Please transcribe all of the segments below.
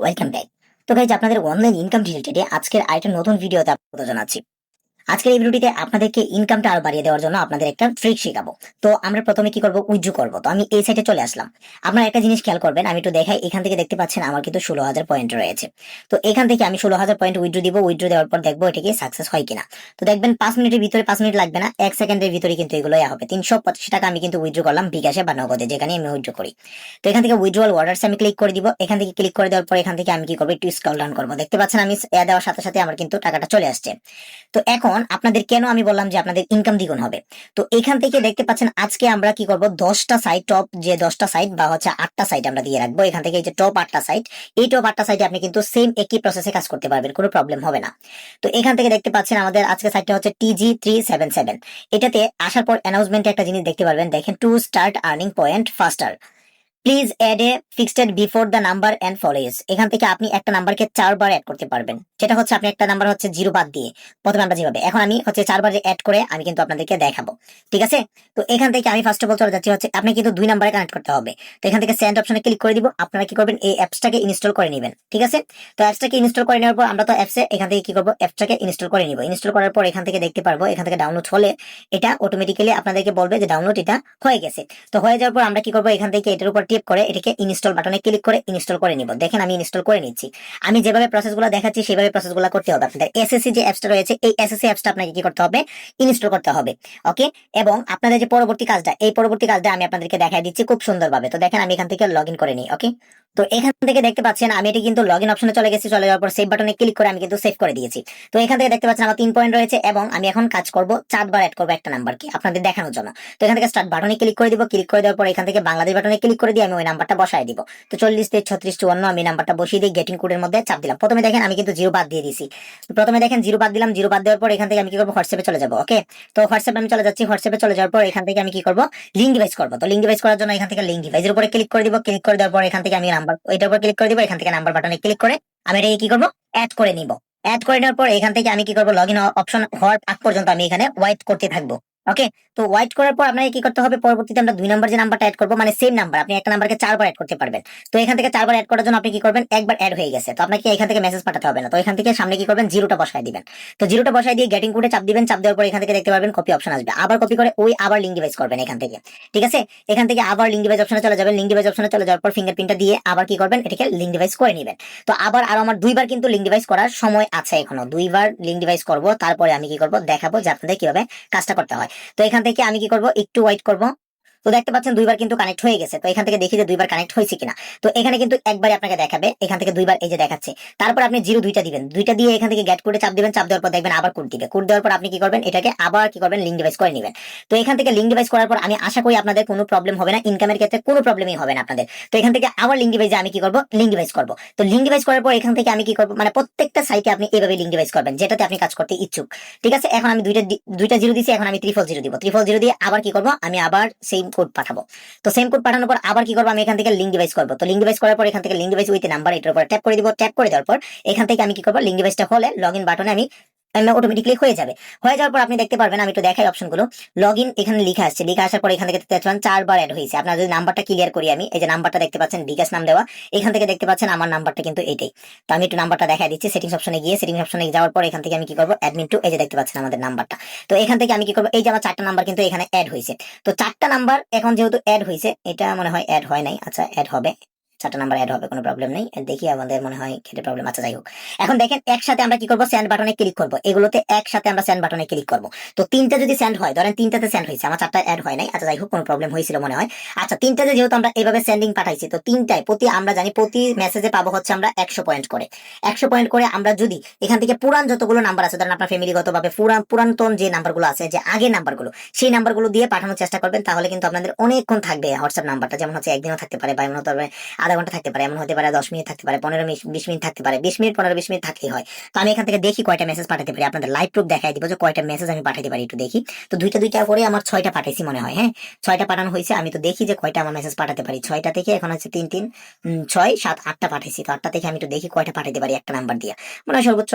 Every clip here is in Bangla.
ওয়েলকাম ব্যাক তো গাইজ আপনাদের অনলাইন ইনকাম রিলেটেড আজকের আরেকটা নতুন ভিডিওতে আপনাদের জানাচ্ছি। আজকের এই ভিডিওটিতে আপনাদেরকে ইনকামটা আরও বাড়িয়ে দেওয়ার জন্য আপনাদের একটা ট্রিক শেখাবো। তো আমরা প্রথমে কি করব? উইথড্র করব। তো আমি এই সাইডে চলে আসলাম। আপনারা একটা জিনিস খেয়াল করবেন, আমি একটু দেখাই। এখান থেকে দেখতে পাচ্ছেন আমার কিন্তু ষোলো হাজার পয়েন্ট রয়েছে। তো এখান থেকে আমি ষোলো হাজার পয়েন্ট উইথড্র দিব। উইথড্র দেওয়ার পর দেখব এটা কি সাকসেস হয় কিনা। তো দেখবেন পাঁচ মিনিটের ভিতরে পাঁচ মিনিট লাগবে না। এক সেকেন্ডের ভিতরে কিন্তু এগুলো হবে। তিনশো পঁচিশ টাকা আমি কিন্তু উইথড্র করলাম বিকাশে বা নগদে, যেখানে আমি উইথড্র করি। তো এখান থেকে উইথড্রল ওয়ার্ডার্স আমি ক্লিক করে দিব। এখান থেকে ক্লিক করে দেওয়ার পর এখান থেকে আমি কি করব? একটু স্কল ডাউন করব। দেখতে পাচ্ছেন আমি এ দেওয়ার সাথে সাথে আমার কিন্তু টাকাটা চলে আসছে। তো এখন আপনাদের কেন আমি বললাম যে আপনাদের ইনকাম দ্বিগুণ হবে? তো এখান থেকে দেখতে পাচ্ছেন আজকে আমরা কি করব? দশটা সাইট টপ যে দশটা সাইট বা হচ্ছে আটটা সাইট আমরা দিয়ে রাখব, এখান থেকে এই যে টপ আটটা সাইট এই টপ আটটা সাইটে আপনি কিন্তু সেম একই প্রসেসে কাজ করতে পারবেন, কোনো প্রবলেম হবে না। তো এখান থেকে দেখতে পাচ্ছেন আমাদের আজকে সাইটটা হচ্ছে টিজি থ্রি সেভেন সেভেন এটাতে আসার পর অ্যানাউন্সমেন্টে একটা জিনিস দেখতে পারবেন, দেখেন to start earning point faster please add a fixed before the number and follows এখান থেকে আপনি একটা নাম্বারকে চারবার অ্যাড করতে পারবেন। যেটা হচ্ছে আপনি একটা নাম্বার হচ্ছে জিরো বাদ দিয়ে প্রথমে আমরা যেভাবে এখন আমি হচ্ছে চারবার অ্যাড করে আমি কিন্তু আপনাদেরকে দেখাবো। ঠিক আছে? তো এখান থেকে আমি ফার্স্ট অফ অল চলে যাচ্ছি হচ্ছে আপনি কিন্তু দুই নাম্বারে কানেক্ট করতে হবে। তো এখান থেকে সেন্ড অপশনে ক্লিক করে দিব। আপনারা কি করবেন? এই অ্যাপসটাকে ইনস্টল করে নেবেন। ঠিক আছে? তো অ্যাপসটাকে ইনস্টল করে নেওয়ার পর আমরা তো অ্যাপসে এখান থেকে কি করব? অ্যাপসটাকে ইনস্টল করে নিব। ইনস্টল করার পর এখান থেকে দেখতে পারব। এখান থেকে ডাউনলোড হলে এটা অটোমেটিক্যালি আপনাদেরকে বলবে যে ডাউনলোড এটা হয়ে গেছে। তো হয়ে যাওয়ার পর আমরা কি করব? এখান থেকে এটার উপর টিপ করে এটিকে ইনস্টল বাটনে ক্লিক করে ইনস্টল করে নিব। দেখেন আমি ইনস্টল করে নিচ্ছি। আমি যেভাবে প্রসেসগুলো দেখাচ্ছি, সেভাবে প্রসেসগুলো করতে হবে আপনাদের। এসএসসি যে অ্যাপসটা রয়েছে, এই এসএসসি অ্যাপসটা আপনাকে কি করতে হবে? ইনস্টল করতে হবে। ওকে এবং আপনাদের যে পরবর্তী কাজটা, এই পরবর্তী কাজটা আমি আপনাদেরকে দেখাই দিচ্ছি খুব সুন্দরভাবে। তো দেখেন আমি এখান থেকে লগ ইন করে নিই ওকে তো এখান থেকে দেখতে পাচ্ছেন, আমি এটা কিন্তু লগ ইন অপশনে চলে গেছি, চলে যাওয়ার পর সেভ বাটনে ক্লিক করে আমি কিন্তু সেভ করে দিয়েছি। তো এখান থেকে দেখতে পাচ্ছেন, আমার তিন পয়েন্ট রয়েছে এবং আমি এখন কাজ করব চারবার অ্যাড করব একটা নাম্বারকে আপনাদের দেখানোর জন্য। তো এখান থেকে স্টার্ট বাটনে ক্লিক করে দিব ক্লিক করে দেওয়ার পর এখান থেকে বাংলাদেশ বাটনে ক্লিক করে দিয়ে আমি ওই নাম্বারটা বসাই দিব। তো চল্লিশ থেকে ছত্রিশ চুয়ান্ন আমি নাম্বারটা বসিয়ে দিয়ে গেটিং কোডের মধ্যে চাপ দিলাম। প্রথমে দেখেন, আমি কিন্তু জিরো বাদ দিয়ে দিয়েছি। তো প্রথমে দেখেন জিরো বাদ দিলাম জিরো বাদ দেওয়ার পর এখান থেকে আমি কি করব? হোয়াটসঅ্যাপে চলে যাব ওকে তো হোয়াটসঅ্যাপে আমি চলে যাচ্ছি, হোয়াটসঅ্যাপে চলে যাওয়ার পর এখান থেকে আমি কি করব? লিঙ্ক ডিভাইস করব। তো লিঙ্ক ডিভাইস করার জন্য এখান থেকে লিঙ্ক ডিভাইসের উপরে ক্লিক করে দিব। ক্লিক করে দেওয়ার পর এখান থেকে আমি নাম্বার এটার উপর ক্লিক করে দিব, এখান থেকে নাম্বার বাটনে ক্লিক করে আমি এটাকে কি করব? অ্যাড করে নিব। অ্যাড করে নেওয়ার পর এখান থেকে আমি কি করব? লগ ইন অপশন হওয়ার আগ পর্যন্ত আমি এখানে ওয়াইট করতে থাকব। ওকে তো ওয়াইট করার পর আপনাকে কি করতে হবে? পরবর্তীতে আমরা দুই নাম্বার যে নাম্বারটা অ্যাড করব মানে সেম নাম্বার আপনি একটা নাম্বারকে চারবার অ্যাড করতে পারবেন। তো এখান থেকে চারবার অ্যাড করার জন্য আপনি কি করবেন? একবার অ্যাড হয়ে গেছে। তো আপনাকে এখান থেকে মেসেজ পাঠাতে হবে না। তো এখান থেকে সামনে কি করবেন? জিরোটা বসায় দিবেন। তো জিরোটা বসায় দিয়ে গেটিং কোডে চাপ দিবেন। চাপ দেওয়ার পর এখান থেকে দেখতে পারবেন কপি অপশন আসবে। আবার কপি করে ওই আবার লিঙ্ক ডিভাইস করবেন এখান থেকে। ঠিক আছে? এখান থেকে আবার লিঙ্ক ডিভাইস অপশনে চলে যাবেন। লিঙ্ক ডিভাইস অপশনে চলে যাওয়ার পর ফিঙ্গারপ্রিন্টটা দিয়ে আবার কি করবেন? এটাকে লিঙ্ক ডিভাইস করে নেবেন। তো আবার আর আমার দুইবার কিন্তু লিঙ্ক ডিভাইস করার সময় আছে এখনও। দুইবার লিঙ্ক ডিভাইস করব। তারপরে আমি কি করব? দেখাবো যে আপনাদের কীভাবে কাজটা করতে হয়। তো এখান থেকে আমি কি করব? একটু ওয়েট করব। তো দেখতে পাচ্ছেন দুইবার কিন্তু কানেক্ট হয়ে গেছে। তো এখান থেকে দেখি যে দুইবার কানেক্ট হয়েছে কিনা। তো এখানে কিন্তু একবারই আপনাকে দেখাবে। এখান থেকে দুইবার এই যে দেখাচ্ছে। তারপর আপনি জিরো দুইটা দিবেন। দুইটা দিয়ে এখান থেকে গেট কোডে চাপ দিবেন। চাপ দেওয়ার পর দেখবেন আবার কোড দিবে। কোড দেওয়ার পর আপনি কি করবেন? এটাকে আবার কি করবেন? লিঙ্ক ডিভাইস করে নেবেন। তো এখান থেকে লিঙ্ক ডিভাইস করার পর আমি আশা করি আপনাদের কোনো প্রবলেম হবে না। ইনকামের ক্ষেত্রে কোনো প্রবলেমই হবে না আপনাদের। তো এখান থেকে আবার লিঙ্ক ডিভাইসে আমি কি করব? লিঙ্ক ডিভাইস করব। তো লিঙ্ক ডিভাইস করার পর এখান থেকে আমি কি করব? মানে প্রত্যেকটা সাইটে আপনি এভাবে লিঙ্ক ডিভাইস করবেন, যেটাতে আপনি কাজ করতে ইচ্ছুক। ঠিক আছে? এখন আমি দুইটা দুইটা জিরো দিছি। এখন আমি ত্রিফল জিরো দিব। ত্রিফল জিরো দিয়ে আবার কি করব? আমি আবার সেম কোড পাঠাবো। তো সেম কোড পাঠানোর পর আবার কি করব? আমি এখান থেকে লিঙ্ক ডিভাইস করব। তো লিঙ্ক ডিভাইস করার পর এখান থেকে লিঙ্ক ডিভাইস উইথ নাম্বার এটার উপর ট্যাপ করে দিব। ট্যাপ করে দেওয়ার পর এখান থেকে আমি কি করব? লিঙ্ক ডিভাইসটা হলে লগ ইন বাটনে আমি অটোমেটিকলি হয়ে যাবে। হয়ে যাওয়ার পর আপনি দেখতে পারবেন, আমি একটু দেখাই অপশনগুলো লগ ইন এখানে লিখা আসছে। লিখা আসার পর এখান থেকে দেখতে পাচ্ছেন চারবার অ্যাড হয়েছে। আপনার যদি নাম্বারটা ক্লিয়ার করি আমি, এই যে নাম্বারটা দেখতে পাচ্ছেন, বিকাশ নাম দেওয়া, এখান থেকে দেখতে পাচ্ছেন আমার নাম্বারটা কিন্তু এটাই। তো আমি একটু নাম্বারটা দেখাই দিচ্ছি সেটিংস অপশনে গিয়ে সেটিংস অপশনে যাওয়ার পর এখান থেকে আমি কি করব? অ্যাডমিন টু এই যে দেখতে পাচ্ছেন আমাদের নাম্বারটা তো এখান থেকে আমি কি করব? এই যে আমার চারটা নাম্বার কিন্তু এখানে অ্যাড হয়েছে। তো চারটা নাম্বার এখন যেহেতু অ্যাড হয়েছে, এটা মনে হয় অ্যাড হয় নাই। আচ্ছা অ্যাড হবে। চারটা নাম্বার অ্যাড হবে, কোনো প্রবলেম নেই। দেখি আমাদের মনে হয় খেতে প্রবলেম আছে, যাই হোক। এখন দেখেন, একসাথে আমরা কি করব? সেন্ড বাটনে ক্লিক করব। এগুলোতে একসাথে আমরা সেন্ড বাটনে ক্লিক করব। তো তিনটা যদি সেন্ড হয়, ধরেন তিনটাতে সেন্ড হয়েছে, আমার চারটা অ্যাড হয় নাই আচ্ছা যাই হোক, কোনো প্রবলেম হয়েছিল মনে হয়। আচ্ছা তিনটাতে যেহেতু আমরা এভাবে সেন্ডিং পাঠাইছি, তো তিনটায় প্রতি, আমরা জানি প্রতি মেসেজে পাবো হচ্ছে আমরা একশো পয়েন্ট করে। একশো পয়েন্ট করে আমরা যদি এখান থেকে পুরান যতগুলো নাম্বার আছে, ধরেন আপনার ফ্যামিলিগত ভাবে পুরান পুরাতন যে নাম্বারগুলো আছে, যে আগের নাম্বারগুলো সেই নাম্বারগুলো দিয়ে পাঠানোর চেষ্টা করবেন, তাহলে কিন্তু আপনাদের অনেকক্ষণ থাকবে হোয়াটসঅ্যাপ নাম্বারটা যেমন হচ্ছে একদিনও থাকতে পারে, বা এমন পারে আধা ঘণ্টা থাকতে পারে, এমন হতে পারে দশ মিনিট থাকতে পারে, পনেরো বিশ মিনিট থাকতে পারে, বিশ মিনিট, পনেরো, বিশ মিনিট থাকতেই হয়। তো আমি এখান থেকে দেখি কয়টা মেসেজ পাঠাতে পারি, আপনাদের লাইভ প্রুফ দেখাই দিব যে কয়টা মেসেজ আমি পাঠাতে পারি, একটু দেখি। তো দুইটা দুইটা করে আমার ছয়টা পাঠাইছি মনে হয় হ্যাঁ? ছয়টা পাঠানো হয়েছে, আমি তো দেখি যে কয়টা আমার মেসেজ পাঠাতে পারি। ছয়টা থেকে এখন হচ্ছে তিন তিন ছয়, সাত, আটটা পাঠাইছি। তো আটটা থেকে আমি একটু দেখি কয়টা পাঠাতে পারি একটা নাম্বার দিয়ে। মনে সর্বোচ্চ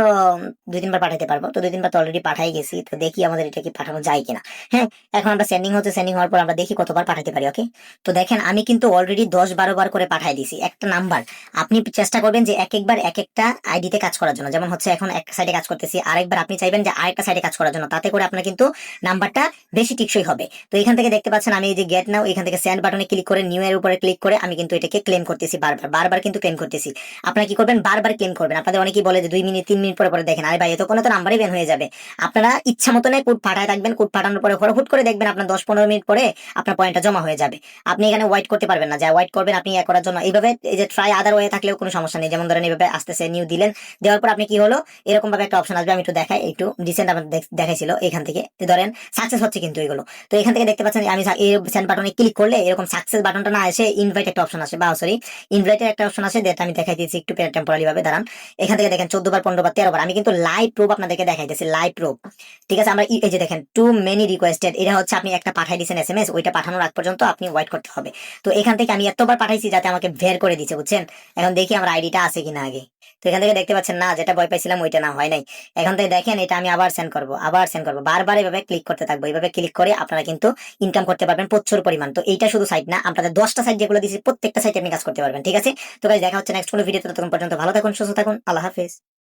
দুই, তিনবার পাঠাতে পারব। তো দুই, তিনবার তো অলরেডি পাঠাই গেছি, তো দেখি আমাদের এটা কি পাঠানো যায় কিনা হ্যাঁ? এখন আমরা সেন্ডিং হচ্ছে সেন্ডিং হওয়ার পর আমরা দেখি কতবার পাঠাতে পারি ওকে তো দেখেন, আমি কিন্তু অলরেডি দশ, বারো বার করে পাঠাই দিছি একটা নাম্বার। আপনি চেষ্টা করবেন যে এক একবার এক একটা আইডিতে কাজ করার জন্য। যেমন হচ্ছে এখন এক সাইডে কাজ করতেছি, আরেকবার আপনি চাইবেন যে আরেকটা সাইডে কাজ করার জন্য। তাতে করে আপনার কিন্তু নাম্বারটা বেশি টিকসই হবে। তো এখান থেকে দেখতে পাচ্ছেন আমি এই যে গেট নাও এখান থেকে সেন্ড বাটনে ক্লিক করে নিউ এর উপরে ক্লিক করে আমি কিন্তু এটাকে ক্লেম করতেছি বারবার। বারবার কিন্তু ক্লেম করতেছি। আপনারা কি করবেন? বারবার ক্লেম করবেন। আপনাদের অনেকেই বলে যে দুই মিনিট, তিন মিনিট পরে পরে দেখেন। আরে ভাই এত কোনো তো নাম্বারই বেন হয়ে যাবে। আপনারা ইচ্ছা মতো কোড পাঠায় থাকবেন। কোড পাঠানোর পরে পরে হুট করে দেখবেন আপনার দশ পনেরো মিনিট পরে আপনার পয়েন্টটা জমা হয়ে যাবে। আপনি এখানে ওয়াইট করতে পারবেন না। যা ওয়াইট করবেন, আপনি ইয়ে করার জন্য এইভাবে এই যে ট্রাই আদার ওয়ে থাকলেও কোনো সমস্যা নেই। যেমন ধরেন এইভাবে আসতেছে নিউ দিলেন, দেওয়ার পর আপনি কি হলো? এরকম ভাবে একটা অপশন আসবে, আমি একটু দেখাই, একটু রিসেন্ট আমার দেখ- দেখাইছিল এখান থেকে। ধরেন সাকসেস হচ্ছে কিন্তু এগুলো। তো এখান থেকে দেখতে পাচ্ছেন, আমি এই সেন্ড বাটনে ক্লিক করলে এরকম সাকসেস বাটনটা না এসে ইনভাইট একটা অপশন আসে। বা সরি ইনভাইটের একটা অপশন আছে যেটা আমি দেখাই দিয়েছি একটু টেম্পোরারি ভাবে দাঁড়ান। এখান থেকে দেখেন চোদ্দ বার, পনেরো বার, তেরো বার, আমি কিন্তু লাইভ প্রুফ আপনাদেরকে দেখাইতেছি লাইভ প্রুফ ঠিক আছে, আমরা এই যে দেখেন টু মেনি রিকোয়েস্টেড এটা হচ্ছে আপনি একটা পাঠাই দিয়েছেন এস এম এস ওইটা পাঠানোর আগ পর্যন্ত আপনি ওয়েট করতে হবে। তো এখান থেকে আমি এতবার পাঠাইছি যাতে আমাকে বের করে দিচ্ছে বুঝছেন? এখন দেখি আমার আইডিটা আছে কিনা আগে। তো এখান থেকে দেখতে পাচ্ছেন, না, যেটা ভয় পাইছিলাম ওইটা না, হয় নাই। এখান থেকে দেখেন, এটা আমি আবার সেন্ড করব, আবার সেন্ড করব। বারবার এভাবে ক্লিক করতে থাকব এইভাবে ক্লিক করে আপনারা কিন্তু ইনকাম করতে পারবেন প্রচুর পরিমাণ। তো এইটা শুধু সাইট না, আপনাদের দশটা সাইট যেগুলো দিচ্ছি প্রত্যেকটা সাইটে আপনি কাজ করতে পারবেন, ঠিক আছে? তো গাইজ দেখা হচ্ছে নেক্সট কোনো ভিডিওতে ততক্ষণ পর্যন্ত ভালো থাকুন, সুস্থ থাকুন, আল্লাহ হাফেজ।